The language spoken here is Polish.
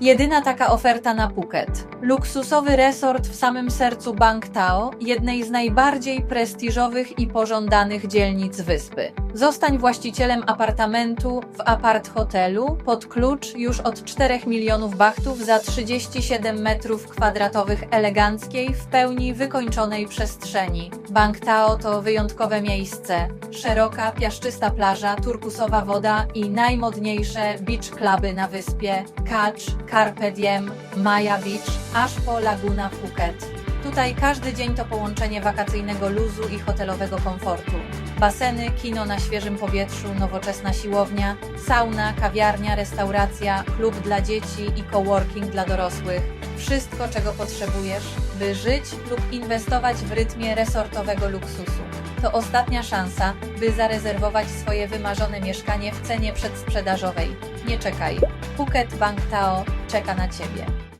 Jedyna taka oferta na Phuket. Luksusowy resort w samym sercu Bang Tao, jednej z najbardziej prestiżowych i pożądanych dzielnic wyspy. Zostań właścicielem apartamentu w apart hotelu pod klucz już od 4 milionów bachtów za 37 metrów kwadratowych eleganckiej, w pełni wykończonej przestrzeni. Bang Tao to wyjątkowe miejsce. Szeroka, piaszczysta plaża, turkusowa woda i najmodniejsze beach cluby na wyspie Catch, Carpe Diem, Maya Beach, aż po Laguna Phuket. Tutaj każdy dzień to połączenie wakacyjnego luzu i hotelowego komfortu. Baseny, kino na świeżym powietrzu, nowoczesna siłownia, sauna, kawiarnia, restauracja, klub dla dzieci i coworking dla dorosłych. Wszystko, czego potrzebujesz, by żyć lub inwestować w rytmie resortowego luksusu. To ostatnia szansa, by zarezerwować swoje wymarzone mieszkanie w cenie przedsprzedażowej. Nie czekaj. Phuket Bank Tao czeka na Ciebie.